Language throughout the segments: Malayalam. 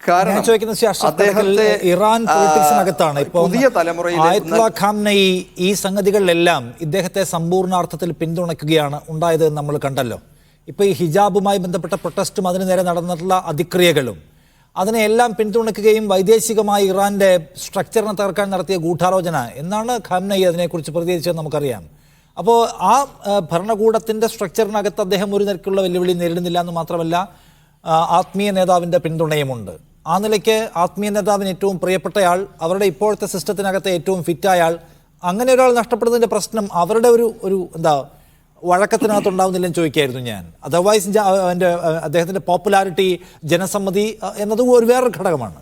കാരണം ഞാൻ ചോദിക്കുന്ന അദ്ദേഹത്തെ, ഇറാൻ പൊളിറ്റിക്സിനകത്താണ്. ഇപ്പോൾ പുതിയ തലമുറയിൽ ഈ സംഗതികളിലെല്ലാം ഇദ്ദേഹത്തെ സമ്പൂർണാർത്ഥത്തിൽ പിന്തുണയ്ക്കുകയാണ് ഉണ്ടായത് നമ്മൾ കണ്ടല്ലോ. ഇപ്പോൾ ഈ ഹിജാബുമായി ബന്ധപ്പെട്ട പ്രൊട്ടസ്റ്റും അതിനു നേരെ നടന്നിട്ടുള്ള അതിക്രിയകളും അതിനെല്ലാം പിന്തുണയ്ക്കുകയും വൈദേശികമായി ഇറാന്റെ സ്ട്രക്ചറിനെ തകർക്കാൻ നടത്തിയ ഗൂഢാലോചന എന്നാണ് ഖാംനയി അതിനെക്കുറിച്ച് പ്രതികരിച്ചത് നമുക്കറിയാം. അപ്പോൾ ആ ആ, ഭരണകൂടത്തിന്റെ സ്ട്രക്ചറിനകത്ത് അദ്ദേഹം ഒരു നിരക്കുള്ള വെല്ലുവിളി നേരിടുന്നില്ല എന്ന് മാത്രമല്ല ആത്മീയ നേതാവിന്റെ പിന്തുണയുമുണ്ട്. ആ നിലയ്ക്ക് ആത്മീയ നേതാവിന് ഏറ്റവും പ്രിയപ്പെട്ടയാൾ അവരുടെ ഇപ്പോഴത്തെ സിസ്റ്റത്തിനകത്തെ ഏറ്റവും ഫിറ്റായ ആൾ അങ്ങനെ ഒരാൾ നഷ്ടപ്പെടുന്നതിന്റെ പ്രശ്നം അവരുടെ ഒരു ഒരു എന്താ വഴക്കത്തിനകത്ത് ഉണ്ടാവുന്നില്ലെന്ന് ചോദിക്കായിരുന്നു ഞാൻ. അതർവൈസ് എന്റെ അദ്ദേഹത്തിന്റെ പോപ്പുലാരിറ്റി ജനസമ്മതി എന്നതും ഒരു വേറൊരു ഘടകമാണ്.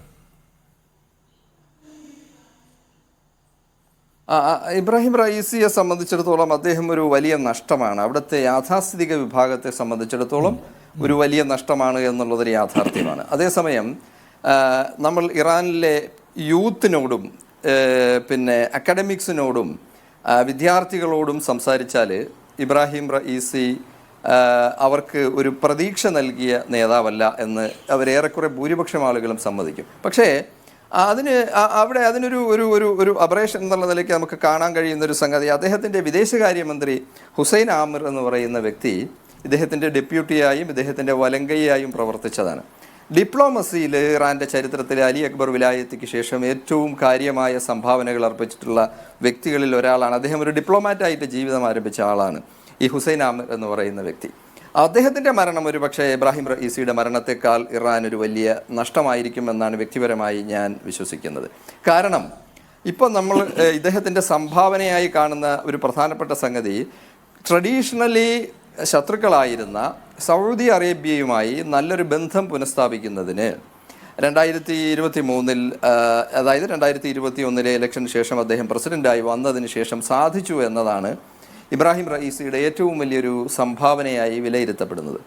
ഇബ്രാഹിം റയീസിയെ സംബന്ധിച്ചിടത്തോളം അദ്ദേഹം ഒരു വലിയ നഷ്ടമാണ്. അവിടുത്തെ യാഥാസ്ഥിതിക വിഭാഗത്തെ സംബന്ധിച്ചിടത്തോളം ഒരു വലിയ നഷ്ടമാണ് എന്നുള്ളതൊരു യാഥാർത്ഥ്യമാണ്. അതേസമയം നമ്മൾ ഇറാനിലെ യൂത്തിനോടും പിന്നെ അക്കാഡമിക്സിനോടും വിദ്യാർത്ഥികളോടും സംസാരിച്ചാൽ ഇബ്രാഹിം റഈസി അവർക്ക് ഒരു പ്രതീക്ഷ നൽകിയ നേതാവല്ല എന്ന് അവരേറെക്കുറെ ഭൂരിപക്ഷം ആളുകളും സമ്മതിക്കും. പക്ഷേ അതിന് അവിടെ അതിനൊരു ഒരു ഒരു ഒരു അപറേഷൻ എന്നുള്ള നിലയ്ക്ക് നമുക്ക് കാണാൻ കഴിയുന്ന ഒരു സംഗതി അദ്ദേഹത്തിന്റെ വിദേശകാര്യമന്ത്രി ഹുസൈൻ ആമിർ എന്ന് പറയുന്ന വ്യക്തി ഇദ്ദേഹത്തിന്റെ ഡെപ്യൂട്ടിയായും ഇദ്ദേഹത്തിന്റെ വലങ്കയായും പ്രവർത്തിച്ചതാണ്. ഡിപ്ലോമസിയിൽ ഇറാന്റെ ചരിത്രത്തിൽ അലി അക്ബർ വിലായത്തിക്ക് ശേഷം ഏറ്റവും കാര്യമായ സംഭാവനകൾ അർപ്പിച്ചിട്ടുള്ള വ്യക്തികളിൽ ഒരാളാണ്. അദ്ദേഹം ഒരു ഡിപ്ലോമാറ്റായിട്ട് ജീവിതം ആരംഭിച്ച ആളാണ്. ഈ ഹുസൈൻ ആമിർ എന്ന് പറയുന്ന വ്യക്തി. അദ്ദേഹത്തിന്റെ മരണം ഒരു പക്ഷേ ഇബ്രാഹിം റയീസിയുടെ മരണത്തെക്കാൾ ഇറാൻ ഒരു വലിയ നഷ്ടമായിരിക്കും എന്നാണ് വ്യക്തിപരമായി ഞാൻ വിശ്വസിക്കുന്നത്. കാരണം ഇപ്പം നമ്മൾ ഇദ്ദേഹത്തിന്റെ സംഭാവനയായി കാണുന്ന ഒരു പ്രധാനപ്പെട്ട സംഗതി ട്രഡീഷണലി ശത്രുക്കളായിരുന്ന സൗദി അറേബ്യയുമായി നല്ലൊരു ബന്ധം പുനഃസ്ഥാപിക്കുന്നതിന് രണ്ടായിരത്തി ഇരുപത്തി മൂന്നിൽ അതായത് രണ്ടായിരത്തി ഇരുപത്തി ഒന്നിലെ ഇലക്ഷന് ശേഷം അദ്ദേഹം പ്രസിഡന്റായി വന്നതിന് ശേഷം സാധിച്ചു എന്നതാണ് ഇബ്രാഹിം റയീസിയുടെ ഏറ്റവും വലിയൊരു സംഭാവനയായി വിലയിരുത്തപ്പെടുന്നത്.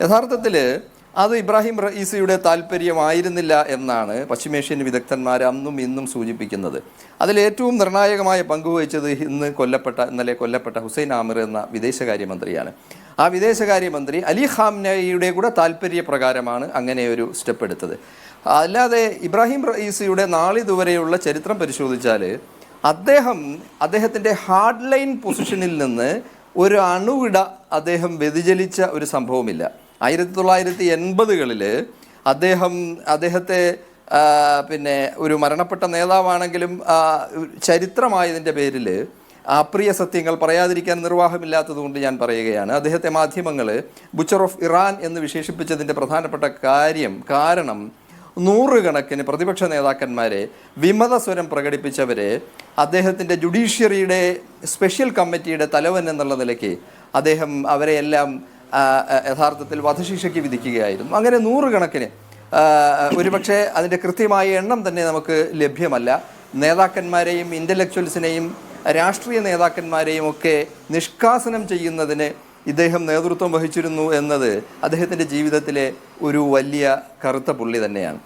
യഥാർത്ഥത്തിൽ അത് ഇബ്രാഹിം റയീസിയുടെ താല്പര്യമായിരുന്നില്ല എന്നാണ് പശ്ചിമേഷ്യൻ വിദഗ്ധന്മാർ അന്നും ഇന്നും സൂചിപ്പിക്കുന്നത്. അതിലേറ്റവും നിർണായകമായ പങ്കുവഹിച്ചത് ഇന്ന് കൊല്ലപ്പെട്ട ഇന്നലെ കൊല്ലപ്പെട്ട ഹുസൈൻ ആമിർ എന്ന വിദേശകാര്യമന്ത്രിയാണ്. ആ വിദേശകാര്യമന്ത്രി അലി ഖാംനയുടെ കൂടെ താല്പര്യപ്രകാരമാണ് അങ്ങനെ ഒരു സ്റ്റെപ്പ് എടുത്തത്. അല്ലാതെ ഇബ്രാഹിം റയീസിയുടെ നാളിതുവരെയുള്ള ചരിത്രം പരിശോധിച്ചാൽ അദ്ദേഹം അദ്ദേഹത്തിന്റെ ഹാർഡ് ലൈൻ പൊസിഷനിൽ നിന്ന് ഒരു അണുവിട അദ്ദേഹം വ്യതിചലിച്ച ഒരു സംഭവമില്ല. ആയിരത്തി തൊള്ളായിരത്തി എൺപതുകളിൽ അദ്ദേഹം അദ്ദേഹത്തെ പിന്നെ ഒരു മരണപ്പെട്ട നേതാവാണെങ്കിലും ചരിത്രമായതിന്റെ പേരിൽ അപ്രിയ സത്യങ്ങൾ പറയാതിരിക്കാൻ നിർവാഹമില്ലാത്തതുകൊണ്ട് ഞാൻ പറയുകയാണ്. അദ്ദേഹത്തെ മാധ്യമങ്ങൾ ബുച്ചർ ഓഫ് ഇറാൻ എന്ന് വിശേഷിപ്പിച്ചതിന്റെ പ്രധാനപ്പെട്ട കാര്യം കാരണം നൂറുകണക്കിന് പ്രതിപക്ഷ നേതാക്കന്മാരെ വിമത സ്വരം പ്രകടിപ്പിച്ചവരെ അദ്ദേഹത്തിന്റെ ജുഡീഷ്യറിയുടെ സ്പെഷ്യൽ കമ്മിറ്റിയുടെ തലവൻ എന്നുള്ള നിലയ്ക്ക് അദ്ദേഹം അവരെയെല്ലാം യഥാർത്ഥത്തിൽ വധശിക്ഷയ്ക്ക് വിധിക്കുകയായിരുന്നു. അങ്ങനെ നൂറുകണക്കിന് ഒരുപക്ഷെ അതിന്റെ കൃത്യമായ എണ്ണം തന്നെ നമുക്ക് ലഭ്യമല്ല. നേതാക്കന്മാരെയും ഇന്റലക്ച്വൽസിനെയും രാഷ്ട്രീയ നേതാക്കന്മാരെയും ഒക്കെ നിഷ്കാസനം ചെയ്യുന്നതിന് ഇദ്ദേഹം നേതൃത്വം വഹിച്ചിരുന്നു എന്നത് അദ്ദേഹത്തിന്റെ ജീവിതത്തിലെ ഒരു വലിയ കറുത്ത പുള്ളി തന്നെയാണ്.